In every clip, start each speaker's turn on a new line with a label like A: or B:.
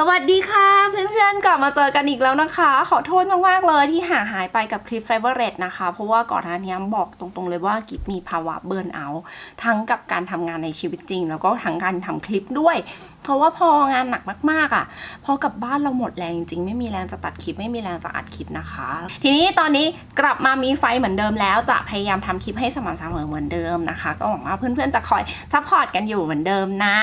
A: สวัสดีค่ะ เพื่อนๆ กลับมาเจอกันอีกแล้วนะคะ ขอโทษมากๆเลยที่ห่างหายไปกับคลิป Favorite นะคะ เพราะว่าก่อนหน้านี้บอกตรงๆเลยว่ากิฟมีภาวะเบิร์นเอาท์ทั้งกับการทำงานในชีวิตจริง แล้วก็ทั้งการทำคลิปด้วย เพราะว่าพองานหนักมากๆอะ พอกลับบ้านเราหมดแรงจริงๆ ไม่มีแรงจะตัดคลิปไม่มีแรงจะอัดคลิปนะคะ ทีนี้ตอนนี้กลับมามีไฟเหมือนเดิมแล้วจะพยายามทำคลิปให้สม่ำเสมอเหมือนเดิมนะคะ ก็หวังว่าเพื่อนๆจะคอยซัพพอร์ตกันอยู่เหมือนเดิมนะ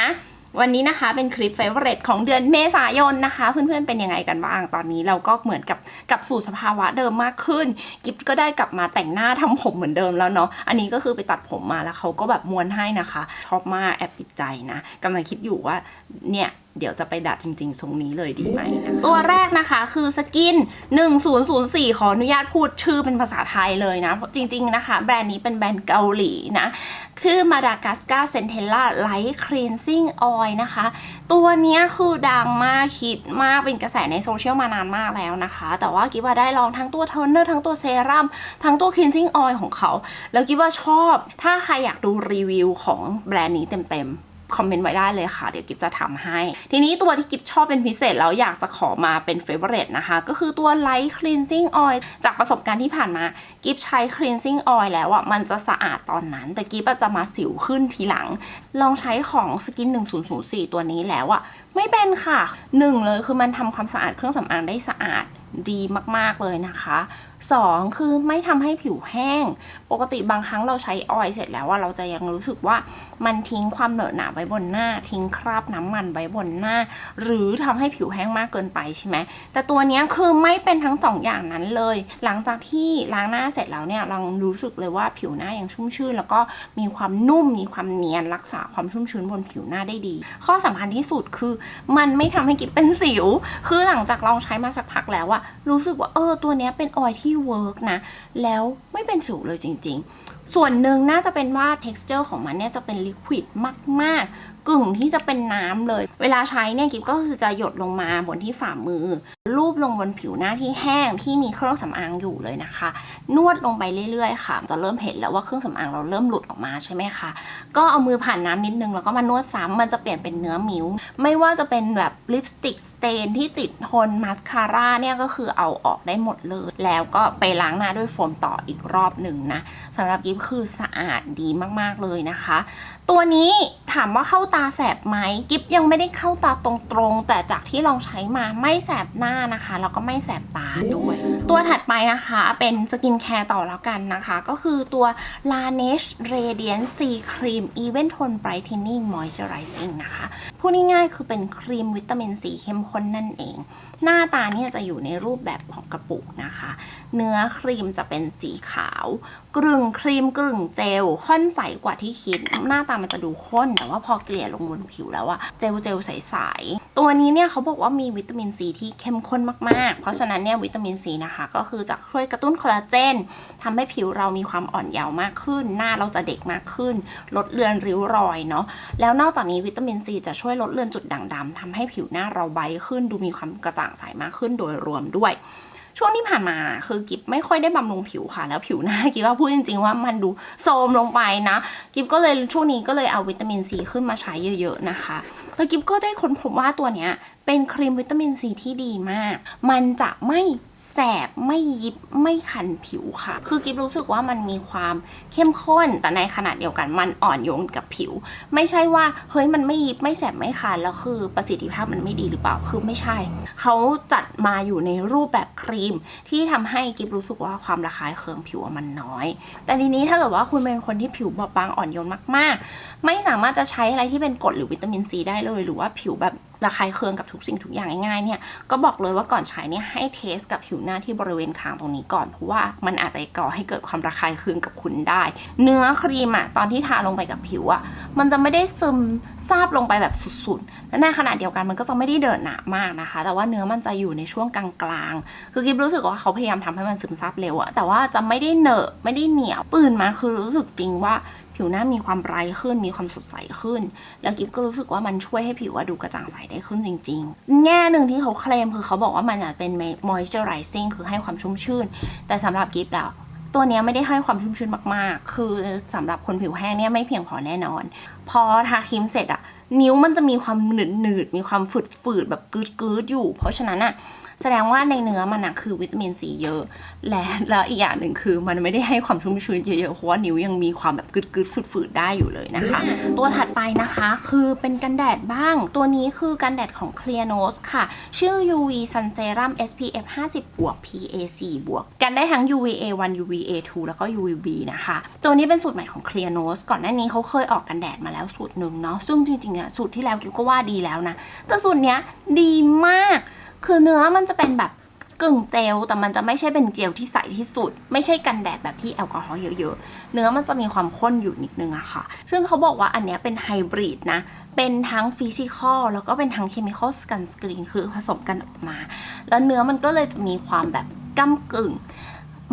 A: วันนี้นะคะเป็นคลิปเฟเวอร์เรตของเดือนเมษายนนะคะ เพื่อนๆเป็นยังไงกันบ้างตอนนี้เราก็เหมือนกับกลับสู่สภาวะเดิมมากขึ้น กิฟก็ได้กลับมาแต่งหน้าทำผมเหมือนเดิมแล้วเนาะอันนี้ก็คือไปตัดผมมาแล้วเขาก็แบบม้วนให้นะคะชอบมากแอบติดใจนะกำลังคิดอยู่ว่าเนี่ย เดี๋ยวจะไปดัดจริง ๆ ทรงนี้เลยดีไหมนะตัวแรกนะคะคือสกิน 1004 ขออนุญาตพูดชื่อเป็นภาษาไทยเลยนะเพราะจริง ๆ นะคะ แบรนด์นี้เป็นแบรนด์เกาหลีนะ ชื่อ Madagascar Centella Light Cleansing Oil นะคะ ตัวนี้คือดังมากฮิตมากเป็นกระแสในโซเชียลมานานมากแล้วนะคะ แต่ว่ากิฟว่าได้ลองทั้งตัวโทนเนอร์ทั้งตัวเซรั่มทั้งตัว cleansing oil ของเขา แล้วกิฟว่าชอบ ถ้าใครอยากดูรีวิวของแบรนด์นี้เต็มๆ คอมเมนต์ไว้ได้เลยค่ะ เดี๋ยวกิฟจะทำให้ ทีนี้ตัวที่กิฟชอบเป็นพิเศษแล้วอยากจะขอมาเป็นเฟเวอร์เรตนะคะ ก็คือตัว Light Cleansing Oil จากประสบการณ์ที่ผ่านมา กิฟใช้ Cleansing Oil แล้วอะมันจะสะอาดตอนนั้น แต่กิฟจะมาสิวขึ้นทีหลัง ลองใช้ของสกิน 1004 ตัวนี้แล้วอะไม่เป็นค่ะหนึ่งเลยคือมันทำความสะอาดเครื่องสำอางได้สะอาดดีมาก ๆ เลยนะคะสองคือไม่ทำให้ผิวแห้ง กติบางครั้งเราใช้ออยล์เสร็จแล้วว่าเราจะยังรู้สึกว่ามันทิ้งความเหนอะหนะไว้บนหน้า ทิ้งคราบน้ำมันไว้บนหน้า หรือทำให้ผิวแห้งมากเกินไปใช่ไหมแต่ตัวนี้คือไม่เป็นทั้งสองอย่างนั้นเลย หลังจากที่ล้างหน้าเสร็จแล้วเนี่ยเรารู้สึกเลยว่าผิวหน้ายังชุ่มชื่น แล้วก็มีความนุ่มมีความเนียนรักษาความชุ่มชื้นบนผิวหน้าได้ดี ข้อสำคัญที่สุดคือ มันไม่ทำให้กิ๊บเป็นสิว คือหลังจากลองใช้มาสักพักแล้วอะรู้สึกว่าเออตัวนี้เป็นออยล์ที่เวิร์กนะแล้วไม่เป็นสิวเลยจริงๆ ส่วนหนึ่งน่าจะเป็นว่า texture ของมันเนี่ยจะเป็นลิควิดมาก ๆ กึ่งที่จะเป็นน้ำเลย เวลาใช้เนี่ยกิฟก็คือจะหยดลงมาบนที่ฝ่ามือ รูปลงบนผิวหน้าที่แห้งที่มีเครื่องสำอางอยู่เลยนะคะ นวดลงไปเรื่อย ๆ ค่ะ จะเริ่มเห็นแล้วว่าเครื่องสำอางเราเริ่มหลุดออกมาใช่ไหมคะ ก็เอามือผ่านน้ำนิดนึงแล้วก็มานวดซ้ำมันจะเปลี่ยนเป็นเนื้อมิ้วไม่ว่าจะเป็นแบบลิปสติกสเตนที่ติดทนมาสคาร่าเนี่ยก็คือเอาออกได้หมดเลย แล้วก็ไปล้างหน้าด้วยโฟมต่ออีกรอบหนึ่งนะสำหรับกิฟคือสะอาดดีมากๆเลยนะคะ ตัวนี้ถามว่าเข้าตาแสบไหมกิฟยังไม่ได้เข้าตาตรงๆ แต่จากที่ลองใช้มาไม่แสบหน้านะคะแล้วก็ไม่แสบตาด้วย ตัวถัดไปนะคะเป็นสกินแคร์ต่อแล้วกันนะคะ ก็คือตัว Laneige Radiant C Cream Even Tone Brightening Moisturizing นะคะพูดง่ายๆคือเป็นครีมวิตามินซีเข้มข้นนั่นเอง หน้าตาเนี่ยจะอยู่ในรูปแบบของกระปุกนะคะ เนื้อครีมจะเป็นสีขาว กรึ่งครีมกรึ่งเจลข้นใสกว่าที่คิด หน้าตามันจะดูข้น แต่ว่าพอเกลี่ยลงบนผิวแล้วอะเจลเจลใสๆตัวนี้เนี่ยเขาบอกว่ามีวิตามินซีที่เข้มข้นมากๆ เพราะฉะนั้นเนี่ยวิตามินซีนะคะ ก็คือจะช่วยกระตุ้นคอลลาเจนทำให้ผิวเรามีความอ่อนเยาว์มากขึ้น หน้าเราจะเด็กมากขึ้น ลดเลือนริ้วรอยเนาะแล้วนอกจากนี้วิตามินซีจะช่วยลดเลือนจุดด่างดำทำให้ผิวหน้าเราใบขึ้น ดูมีความกระจ่างใสมากขึ้นโดยรวมด้วย ช่วงที่ผ่านมาคือกิฟไม่ค่อยได้บำรุงผิวค่ะ แล้วผิวหน้ากิฟว่าพูดจริง ๆ ว่ามันดูโทรมลงไปนะกิฟก็เลยช่วงนี้ก็เลยเอาวิตามินซีขึ้นมาใช้เยอะ ๆ นะคะ แล้วกิฟก็ได้ค้นพบว่าตัวเนี้ย เป็นครีมวิตามินซีที่ดีมาก มันจะไม่แสบไม่ยิบไม่คันผิวค่ะ คือกิฟรู้สึกว่ามันมีความเข้มข้น แต่ในขณะเดียวกันมันอ่อนโยนกับผิว ไม่ใช่ว่าเฮ้ยมันไม่ยิบไม่แสบไม่คันแล้วคือประสิทธิภาพมันไม่ดีหรือเปล่า คือไม่ใช่ เขาจัดมาอยู่ในรูปแบบครีม ที่ทำให้กิฟรู้สึกว่าความระคายเคืองผิวมันน้อย แต่ทีนี้ถ้าเกิดว่าคุณเป็นคนที่ผิวบอบบางอ่อนโยนมาก ๆ ไม่สามารถจะใช้อะไรที่เป็นกรดหรือวิตามินซีได้เลย หรือว่าผิวแบบ ระคายเคืองกับทุกสิ่งทุกอย่างง่ายๆเนี่ยก็บอกเลยว่าก่อนใช้เนี่ยให้เทสกับผิวหน้าที่บริเวณคางตรงนี้ก่อนเพราะว่ามันอาจจะก่อให้เกิดความระคายเคืองกับคุณได้ เนื้อครีมอะตอนที่ทาลงไปกับผิวอะมันจะไม่ได้ซึมซาบลงไปแบบสุดๆและในขณะเดียวกันมันก็จะไม่ได้เดินหนามากนะคะ แต่ว่าเนื้อมันจะอยู่ในช่วงกลางๆคือกิฟรู้สึกว่าเขาพยายามทำให้มันซึมซาบเร็วอะแต่ว่าจะไม่ได้เหนอะไม่ได้เหนียวตื่นมาคือรู้สึกจริงว่า ผิวหน้ามีความไบรท์ขึ้น มีความสดใสขึ้น แล้วกิฟก็รู้สึกว่ามันช่วยให้ผิวว่าดูกระจ่างใสได้ขึ้นจริง ๆ แง่หนึ่งที่เขาเคลมคือเขาบอกว่ามันอะเป็น moisturizing คือให้ความชุ่มชื่น แต่สำหรับกิฟแล้วตัวนี้ไม่ได้ให้ความชุ่มชื้นมากๆ คือสำหรับคนผิวแห้งเนี่ยไม่เพียงพอแน่นอน พอทาครีมเสร็จอะนิ้วมันจะมีความหนืดหนืดมีความฝืดฝืดแบบกึดกึดอยู่ เพราะฉะนั้นอะ แสดงว่าในเนื้อมันอะคือวิตามินซีเยอะ และแล้วอีกอย่างหนึ่งคือมันไม่ได้ให้ความชุ่มชื้นเยอะๆเพราะว่านิ้วยังมีความแบบกึดกึดฝืดฝืดๆได้อยู่เลยนะคะ ตัวถัดไปนะคะคือเป็นกันแดดบ้าง ตัวนี้คือกันแดดของ Clear Nose ค่ะ ชื่อ UV Sun Serum SPF 50บวก PA 4บวก กันได้ทั้ง UVA 1 UVA 2แล้วก็ UVB นะคะ ตัวนี้เป็นสูตรใหม่ของ Clear Nose ก่อนหน้านี้เขาเคยออกกันแดดมาแล้วสูตรหนึ่งเนาะซึ่งจริงๆอะสูตรที่แล้วกิวก็ว่าดีแล้วนะแต่สูตรเนี้ยดีมาก คือเนื้อมันจะเป็นแบบกึ่งเจลแต่มันจะไม่ใช่เป็นเจลที่ใสที่สุด ไม่ใช่กันแดดแบบที่แอลกอฮอล์เยอะๆ เนื้อมันจะมีความข้นอยู่นิดนึงอะค่ะ ซึ่งเขาบอกว่าอันเนี้ยเป็นไฮบริดนะ เป็นทั้งฟิสิกอลแล้วก็เป็นทั้งเคมีคอลสกันสกรีนคือผสมกันออกมา แล้วเนื้อมันก็เลยจะมีความแบบก้ากึ่ง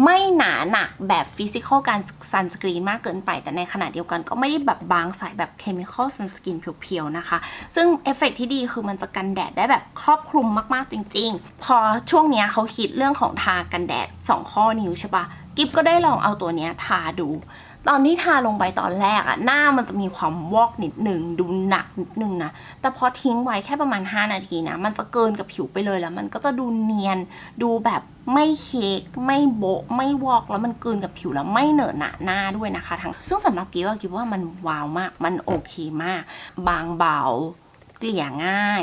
A: ไม่หนาหนักแบบฟิสิกอลการซันสกรีนมากเกินไป แต่ในขณะเดียวกันก็ไม่ได้แบบบางใสแบบเคมีคอลซันสกรีนเพียวๆนะคะ ซึ่งเอฟเฟกต์ที่ดีคือมันจะกันแดดได้แบบครอบคลุมมากๆจริง ๆ พอช่วงนี้เขาคิดเรื่องของทากันแดด 2 ข้อนิ้วใช่ปะกิฟก็ได้ลองเอาตัวนี้ทาดู ตอนที่ทาลงไปตอนแรกอะหน้ามันจะมีความวอกนิดหนึ่งดูหนักนิดหนึ่งนะ แต่พอทิ้งไว้แค่ประมาณ 5 นาทีนะ มันจะเกินกับผิวไปเลยแล้ว มันก็จะดูเนียนดูแบบไม่เค้กไม่โบะไม่วอกแล้วมันเกินกับผิวแล้วไม่เหนอะหนะหน้าด้วยนะคะทั้งซึ่งสำหรับกิฟว่ากิฟว่ามันว้าวมาก มันโอเคมาก บางเบาเกลี่ยง่าย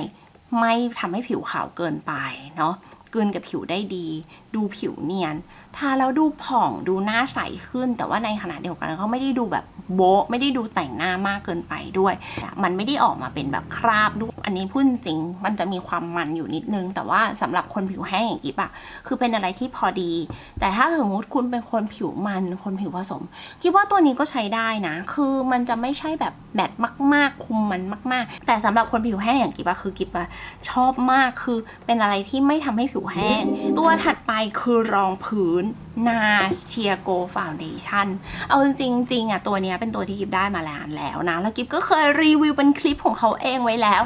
A: ไม่ทำให้ผิวขาวเกินไปเนาะ กลืนกับผิวได้ดี ดูผิวเนียน ทาแล้วดูผ่องดูหน้าใสขึ้น แต่ว่าในขณะเดียวกันก็ไม่ได้ดูแบบโบ๊ะไม่ได้ดูแต่งหน้ามากเกินไปด้วย มันไม่ได้ออกมาเป็นแบบคราบด้วยอันนี้พูดจริง มันจะมีความมันอยู่นิดนึง แต่ว่าสำหรับคนผิวแห้งอย่างกิ๊บอะคือเป็นอะไรที่พอดี แต่ถ้าสมมติคุณเป็นคนผิวมัน คนผิวผสมคิดว่าตัวนี้ก็ใช้ได้นะ คือมันจะไม่ใช่แบบแมตมาก ๆ คุมมันมาก ๆ แต่สำหรับคนผิวแห้งอย่างกิ๊บอะคือกิ๊บอะชอบมากคือเป็นอะไรที่ไม่ทำให้ผิวแห้ง ตัวถัดไปคือรองพื้นนาเชียโกฟาวเดชั่นเอาจริงๆจริงอะตัวนี้เป็นตัวที่กิบได้มาแล้วแล้วนะ แล้วกิบก็เคยรีวิวเป็นคลิปของเขาเองไว้แล้ว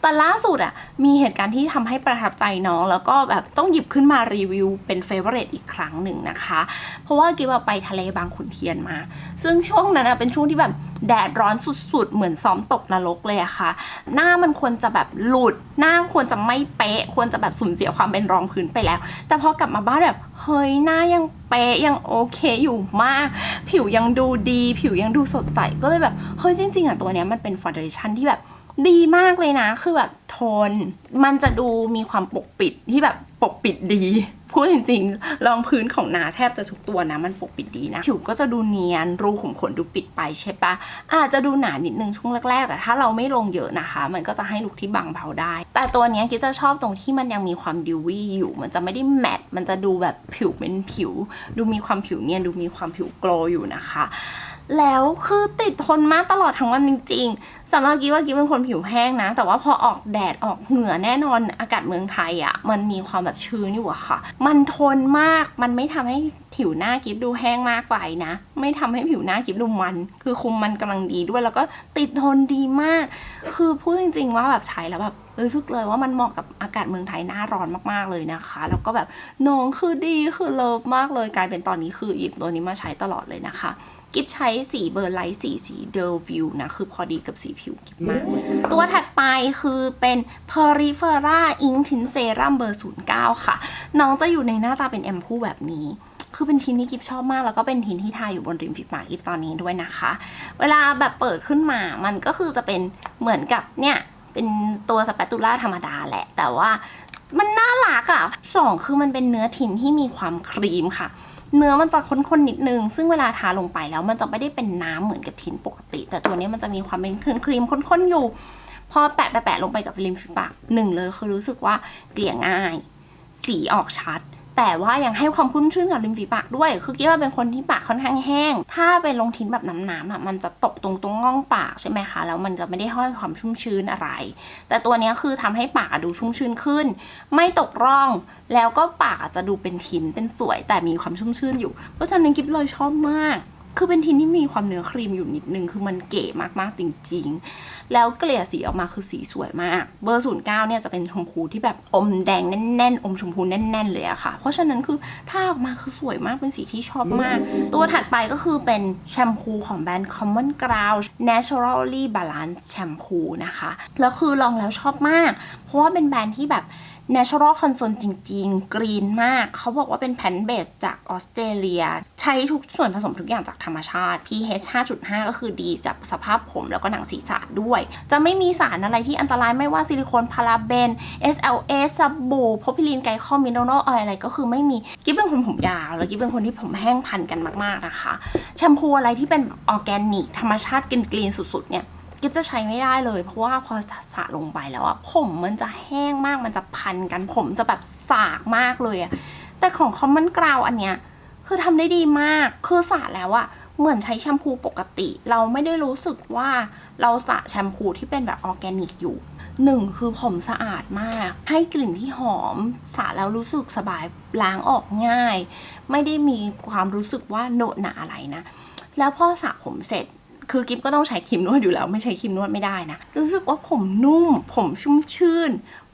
A: แต่ล่าสุดอะมีเหตุการณ์ที่ทำให้ประทับใจน้อง แล้วก็แบบต้องหยิบขึ้นมารีวิวเป็นเฟเวอร์เรตอีกครั้งหนึ่งนะคะ เพราะว่ากิบอะไปทะเลบางขุนเทียนมา ซึ่งช่วงนั้นอะเป็นช่วงที่แบบแดดร้อนสุดๆ เหมือนซ้อมตกนรกเลยอะค่ะ หน้ามันควรจะแบบหลุด หน้าควรจะไม่เป๊ะ ควรจะแบบสูญเสียความเป็นรองพื้นไปแล้ว แต่พอกลับมาบ้านแบบ เฮ้ยหน้ายังเป๊ะยังโอเคอยู่มาก ผิวยังดูดี ผิวยังดูสดใส ก็เลยแบบ เฮ้ยจริง ๆอะตัวเนี้ยมันเป็นฟอนเดชั่นที่แบบดีมากเลยนะ คือแบบโทน มันจะดูมีความปกปิดที่แบบปกปิดดี พูดจริงๆรองพื้นของนาแทบจะทุกตัวนะมันปกปิดดีนะ ผิวก็จะดูเนียน รูขุมขนดูปิดไปใช่ปะอาจจะดูหนานิดนึงช่วงแรกๆ แต่ถ้าเราไม่ลงเยอะนะคะ มันก็จะให้ลุคที่บางเบาได้ แต่ตัวนี้กิ๊จะชอบตรงที่มันยังมีความดิววี่อยู่ มันจะไม่ได้แมตมันจะดูแบบผิวเป็นผิว ดูมีความผิวเนียนดูมีความผิวโกลอยู่นะคะ แล้วคือติดทนมากตลอดทั้งวันจริงๆสำหรับกี้ว่ากี้เป็นคนผิวแห้งนะ แต่ว่าพอออกแดดออกเหงื่อแน่นอนอากาศเมืองไทยอะ่ะ มันมีความแบบชื้นอยู่อะค่ะ มันทนมากมันไม่ทำให้ผิวหน้ากิฟดูแห้งมากไปนะ ไม่ทำให้ผิวหน้ากิฟดูมัน คือคุมมันกำลังดีด้วยแล้วก็ติดทนดีมาก คือพูดจริง ๆ ว่าแบบใช้แล้วแบบ รู้สึกเลยว่ามันเหมาะกับอากาศเมืองไทยหน้าร้อนมากๆเลยนะคะ แล้วก็แบบน้องคือดีคือเลิฟมากเลยกลายเป็นตอนนี้คือหยิบตัวนี้มาใช้ตลอดเลยนะคะกิฟใช้สีเบอร์ไลท์สีสีเดลวิวนะ คือพอดีกับสีผิวกิฟมาก ตัวถัดไปคือเป็น Perifera Ink Tint Serum เบอร์ 09 ค่ะ น้องจะอยู่ในหน้าตาเป็นแอมพูแบบนี้ คือเป็นทินที่กิฟชอบมาก แล้วก็เป็นทินที่ทาอยู่บนริมฝีปากกิฟตอนนี้ด้วยนะคะ เวลาแบบเปิดขึ้นมามันก็คือจะเป็นเหมือนกับเนี่ย เป็นตัวสเปตูล่าธรรมดาแหละ แต่ว่ามันน่ารักอะ่ะสองคือมันเป็นเนื้อทินที่มีความครีมค่ะ เนื้อมันจะข้นๆนิดนึง ซึ่งเวลาทาลงไปแล้วมันจะไม่ได้เป็นน้ำเหมือนกับทินปกติ แต่ตัวนี้มันจะมีความเป็นครีมๆข้นๆอยู่ พอแปะแปะลงไปกับริมฝีปากหนึ่งเลยคือรู้สึกว่าเกลี่ยง่าย สีออกชัด แต่ว่ายังให้ความคุ้นชื่นกับริมฝีปากด้วย คือกี้ว่าเป็นคนที่ปากค่อนข้างแห้ง ถ้าเป็นลงทิ้นแบบน้ำๆอะมันจะตกตรงตรงง่องปากใช่ไหมคะ แล้วมันจะไม่ได้ให้ความชุ่มชื้นอะไร แต่ตัวนี้คือทำให้ปากดูชุ่มชื้นขึ้น ไม่ตกร่อง แล้วก็ปากอาจจะดูเป็นทินเป็นสวย แต่มีความชุ่มชื้นอยู่ เพราะฉะนั้นกิ๊บเลยชอบมาก คือเป็นทินที่มีความเนื้อครีมอยู่นิดนึง คือมันเก๋มากๆจริง ๆ แล้วเกลี่ยสีออกมาคือสีสวยมาก เบอร์09เนี่ยจะเป็นชมพูที่แบบอมแดงแน่นๆ อมชมพูแน่น ๆ เลยอะค่ะ เพราะฉะนั้นคือถ้าออกมาคือสวยมากเป็นสีที่ชอบมาก ตัวถัดไปก็คือเป็นแชมพูของแบรนด์ Common Ground Naturally Balance Shampoo นะคะ แล้วคือลองแล้วชอบมาก เพราะว่าเป็นแบรนด์ที่แบบ Natural Console จริง ๆ กรีนมาก เขาบอกว่าเป็นแพนเบสจากออสเตรเลีย ใช้ทุกส่วนผสมทุกอย่างจากธรรมชาติ pH 5.5 ก็คือดีจากสภาพผมแล้วก็หนังศีรษะด้วย จะไม่มีสารอะไรที่อันตรายไม่ว่าซิลิโคนพาราเบน SLS สบู่โพพิลีนไกลคอมิโนโนออยอะไรก็คือไม่มี กิ๊บเป็นคนผมยาว แล้วกิ๊บเป็นคนที่ผมแห้งพันกันมาก ๆนะคะ แชมพูอะไรที่เป็นออร์แกนิก ธรรมชาติกรีนๆสุดๆเนี่ย กิ๊บจะใช้ไม่ได้เลย เพราะว่าพอสระลงไปแล้วอะผมมันจะแห้งมากมันจะพันกัน ผมจะแบบสากมากเลยอะแต่ของคอมมอนกราวอันเนี้ยคือทำได้ดีมาก คือสระแล้วอะเหมือนใช้แชมพูปกติ เราไม่ได้รู้สึกว่าเราสระแชมพูที่เป็นแบบออร์แกนิกอยู่หนึ่งคือผมสะอาดมาก ให้กลิ่นที่หอมสระแล้วรู้สึกสบายล้างออกง่าย ไม่ได้มีความรู้สึกว่าโหนหนาอะไรนะ แล้วพอสระผมเสร็จ คือกิฟก็ต้องใช้ครีมนวดอยู่แล้ว ไม่ใช้ครีมนวดไม่ได้นะ รู้สึกว่าผมนุ่ม ผมชุ่มชื่น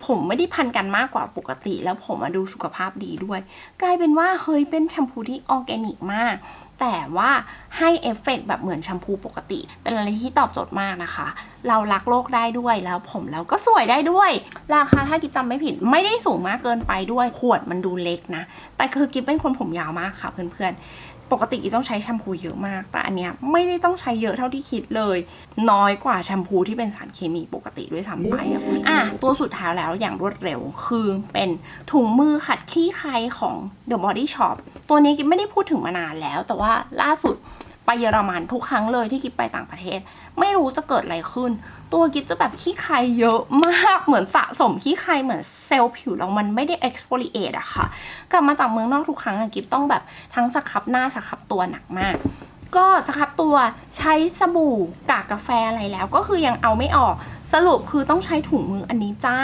A: ผมไม่ได้พันกันมากกว่าปกติ แล้วผมมาดูสุขภาพดีด้วย กลายเป็นว่าเฮ้ยเป็นแชมพูที่ออร์แกนิกมาก แต่ว่าให้เอฟเฟกต์แบบเหมือนแชมพูปกติ เป็นอะไรที่ตอบโจทย์มากนะคะ เรารักโลกได้ด้วยแล้วผมเราก็สวยได้ด้วย ราคาถ้ากิฟจำไม่ผิดไม่ได้สูงมากเกินไปด้วยขวดมันดูเล็กนะ แต่คือกิฟเป็นคนผมยาวมากค่ะเพื่อนๆ ปกติกิฟต้องใช้แชมพูเยอะมาก แต่อันเนี้ยไม่ได้ต้องใช้เยอะเท่าที่คิดเลย น้อยกว่าแชมพูที่เป็นสารเคมีปกติด้วยซ้ำไปอะตัวสุดท้ายแล้วอย่างรวดเร็วคือเป็นถุงมือขัดขี้ใครของ The Body Shop ตัวนี้กิฟไม่ได้พูดถึงมานานแล้ว แต่ว่าล่าสุดไปเยอรมันทุกครั้งเลยที่กิฟไปต่างประเทศ ไม่รู้จะเกิดอะไรขึ้น ตัวกิฟจะแบบขี้ใครเยอะมากเหมือนสะสมขี้ใครเหมือนเซลล์ผิวเรามันไม่ได้ exfoliate อะค่ะ กลับมาจากเมืองนอกทุกครั้งอะกิฟต้องแบบทั้งสครับหน้าสครับตัวหนักมากก็สครับตัวใช้สบู่กากกาแฟอะไรแล้ว ก็คือยังเอาไม่ออกสรุปคือต้องใช้ถุงมืออันนี้จ้า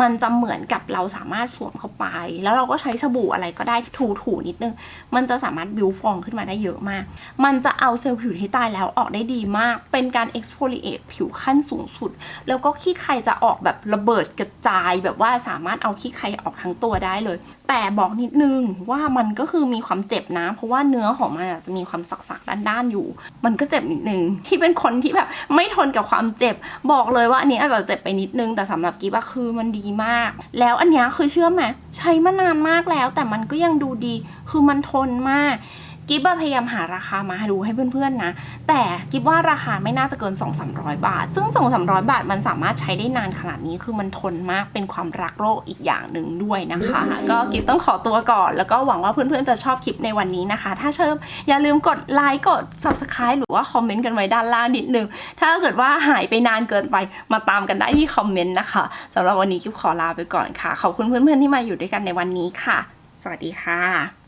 A: มันจะเหมือนกับเราสามารถสวมเข้าไป แล้วเราก็ใช้สบู่อะไรก็ได้ถูๆนิดนึง มันจะสามารถบิวฟองขึ้นมาได้เยอะมาก มันจะเอาเซลล์ผิวที่ตายแล้วออกได้ดีมาก เป็นการ exfoliate ผิวขั้นสูงสุด แล้วก็ขี้ใครจะออกแบบระเบิดกระจายแบบว่าสามารถเอาขี้ใครออกทั้งตัวได้เลย แต่บอกนิดนึงว่ามันก็คือมีความเจ็บนะ เพราะว่าเนื้อของมันจะมีความสักๆด้านๆอยู่ มันก็เจ็บนิดนึง ที่เป็นคนที่แบบไม่ทนกับความเจ็บ บอกเลยว่าอันนี้อาจจะเจ็บไปนิดนึง แต่สำหรับกิ๊บอะคือมันดีมาก แล้วอันเนี้ยคือเชื่อไหมใช้มานานมากแล้ว แต่มันก็ยังดูดี คือมันทนมาก กิฟอะพยายามหาราคามาให้ดูให้เพื่อนๆนะ แต่กิฟว่าราคาไม่น่าจะเกิน 2 3 0 0 บาท ซึ่ง 2 3 0 0 บาทมันสามารถใช้ได้นานขนาดนี้คือมันทนมากเป็นความรักโลกอีกอย่างหนึ่งด้วยนะคะ ก็กิฟต้องขอตัวก่อน แล้วก็หวังว่าเพื่อนๆจะชอบคลิปในวันนี้นะคะ ถ้าชอบอย่าลืมกดไลค์กด subscribe หรือว่าคอมเมนต์กันไว้ด้านล่างนิดนึง ถ้าเกิดว่าหายไปนานเกินไปมาตามกันได้ที่คอมเมนต์นะคะสำหรับวันนี้กิฟขอลาไปก่อนค่ะขอบคุณเพื่อนๆที่มาอยู่ด้วยกันในวันนี้ค่ะ สวัสดีค่ะ